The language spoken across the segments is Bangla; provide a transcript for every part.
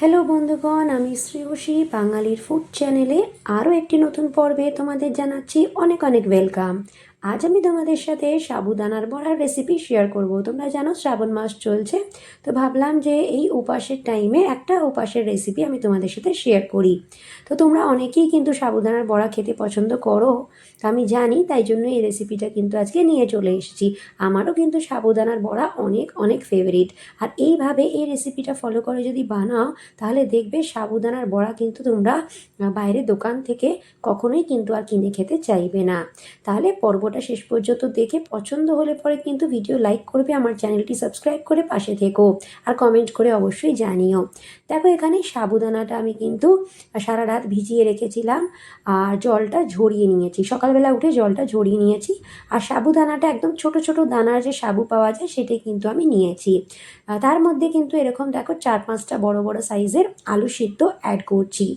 হ্যালো বন্ধুগণ, আমি শ্রীহসী বাঙালির ফুড চ্যানেলে আরও একটি নতুন পর্বে তোমাদের জানাচ্ছি অনেক অনেক ওয়েলকাম আজ আমি তোমাদের সাথে সাবুদানার বড়ার রেসিপি শেয়ার করব। তোমরা জানো শ্রাবণ মাস চলছে, তো ভাবলাম যে এই উপাসের টাইমে একটা উপাসের রেসিপি আমি তোমাদের সাথে শেয়ার করি। তো তোমরা অনেকেই কিন্তু সাবুদানার বড়া খেতে পছন্দ করো, তা আমি জানি, তাই জন্য এই রেসিপিটা কিন্তু আজকে নিয়ে চলে এসেছি। আমারও কিন্তু সাবুদানার বড়া অনেক অনেক ফেভারিট আর এইভাবে এই রেসিপিটা ফলো করে যদি বানাও, তাহলে দেখবে সাবুদানার বড়া কিন্তু তোমরা বাইরে দোকান থেকে কখনোই কিন্তু আর কিনে খেতে চাইবে না। তাহলে পর্বটা শেষ পর্যন্ত দেখে পছন্দ হলে পরে কিন্তু ভিডিও লাইক করবে, আমার চ্যানেলটি সাবস্ক্রাইব করে পাশে থেকো আর কমেন্ট করে অবশ্যই জানিও। দেখো এখানে সাবুদানাটা আমি কিন্তু সারা রাত ভিজিয়ে রেখেছিলাম আর জলটা ঝরিয়ে নিয়েছি। সকালবেলা উঠে জলটা ঝরিয়ে নিয়েছি আর সাবুদানাটা একদম ছোট ছোট দানার যে সাবু পাওয়া যায় সেটাই কিন্তু আমি নিয়েছি। তার মধ্যে কিন্তু এরকম দেখো চার পাঁচটা বড় বড় সাইজের আলু সিদ্ধ অ্যাড করছি।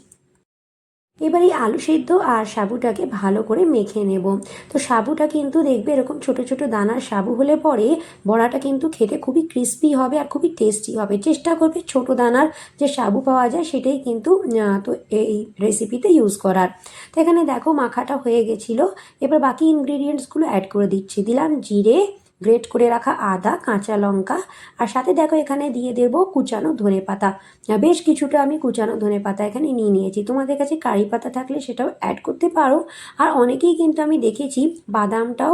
এবার এই আলু সিদ্ধ আর সাবুটাকে ভালো করে মেখে নেব। তো সাবুটা কিন্তু দেখবে এরকম ছোট ছোট দানার সাবু হলে পরে বড়াটা কিন্তু খেতে খুবই ক্রিস্পি হবে আর খুবই টেস্টি হবে। চেষ্টা করবে ছোট দানার যে সাবু পাওয়া যায় সেটাই কিন্তু তো এই রেসিপিতে ইউজ করার। তো এখানে দেখো মাখাটা হয়ে গেছিল। এবার বাকি ইনগ্রিডিয়েন্টসগুলো অ্যাড করে দিচ্ছি। দিলাম জিরে গ্রেট করে রাখা আদা, কাঁচা লঙ্কা, আর সাথে দেখো এখানে দিয়ে দেবো কুচানো ধনে পাতা। বেশ কিছুটা আমি কুচানো ধনে পাতা এখানে নিয়ে নিয়েছি। তোমাদের কাছে কারি পাতা থাকলে সেটাও অ্যাড করতে পারো। আর অনেকেই কিন্তু আমি দেখেছি বাদামটাও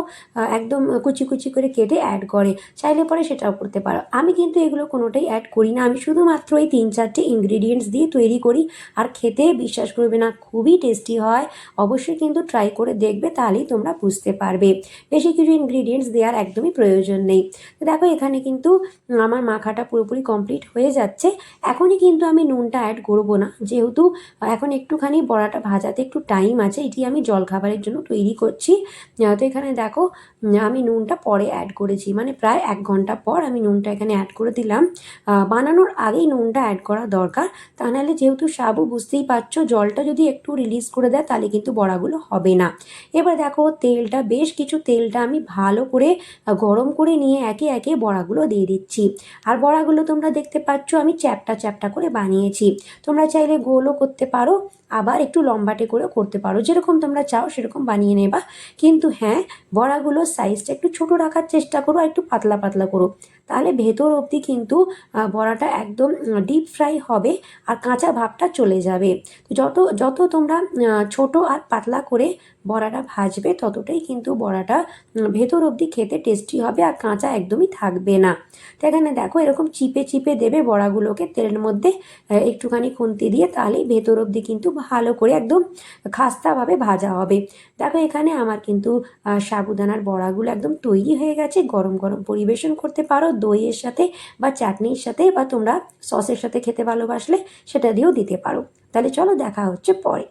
একদম কুচি কুচি করে কেটে অ্যাড করে। চাইলে পরে সেটাও করতে পারো। আমি কিন্তু এগুলো কোনোটাই অ্যাড করি না। আমি শুধুমাত্র এই তিন চারটে ইনগ্রিডিয়েন্টস দিয়ে তৈরি করি। আর খেতে বিশ্বাস করবে না, খুবই টেস্টি হয়। অবশ্যই কিন্তু ট্রাই করে দেখবে, তাহলেই তোমরা বুঝতে পারবে। বেশি কিছু ইনগ্রিডিয়েন্টস দেওয়ার একদমই প্রয়োজন নেই। তো দেখো, এখানে কিন্তু আমার মাখাটা পুরোপুরি কমপ্লিট হয়ে যাচ্ছে। এখনই কিন্তু আমি নুনটা অ্যাড করব না। যেহেতু, এখন একটুখানি বড়াটা ভাজাতে একটু টাইম আছে, এটি আমি জলখাবারের জন্য তৈরি করছি। তো এখানে দেখো আমি নুনটা পরে অ্যাড করেছি। মানে প্রায় এক ঘণ্টা পর আমি নুনটা এখানে অ্যাড করে দিলাম। বানানোর আগেই নুনটা অ্যাড করা দরকার। তা নাহলে যেহেতু সাবু বুঝতেই পারছ, জলটা যদি একটু রিলিজ করে দেয়, তাহলে কিন্তু বড়াগুলো হবে না। এবার দেখো, তেলটা, বেশ কিছু তেলটা আমি ভালো করে গরম করে নিয়ে একে একে বড়াগুলো দিয়ে দিচ্ছি। আর বড়াগুলো তোমরা দেখতে পাচ্ছ, আমি চ্যাপটা চ্যাপটা করে বানিয়েছি। তোমরা চাইলে গোলও করতে পারো, আবার একটু লম্বাটে করেও করতে পারো। যেরকম তোমরা চাও সেরকম বানিয়ে নেবা। কিন্তু হ্যাঁ বড়াগুলোর সাইজটা একটু ছোট রাখার চেষ্টা করো আর একটু পাতলা পাতলা করো। তাহলে ভেতর অবধি কিন্তু বড়াটা একদম ডিপ ফ্রাই হবে আর কাঁচা ভাবটা চলে যাবে। যত যত তোমরা ছোট আর পাতলা করে বড়াটা ভাজবে, ততটাই কিন্তু বড়াটা ভেতর অবধি খেতে টেস্টি হবে আর কাঁচা একদমই থাকবে না। তো এখানে দেখো এরকম চিপে চিপে দেবে বড়াগুলোকে তেলের মধ্যে একটুখানি খুন্তি দিয়ে তাহলেই ভেতর অবধি কিন্তু ভালো করে একদম খাস্তাভাবে ভাজা হবে। দেখো এখানে আমার কিন্তু সাবুদানার বড়াগুলো একদম তৈরি হয়ে গেছে। গরম গরম পরিবেশন করতে পারো। দইয়ের সাথে বা চাটনির সাথে বা তোমরা সসের সাথে খেতে ভালোবাসলে সেটা দিয়েও দিতে পারো। তাহলে চলো দেখা হচ্ছে পরে।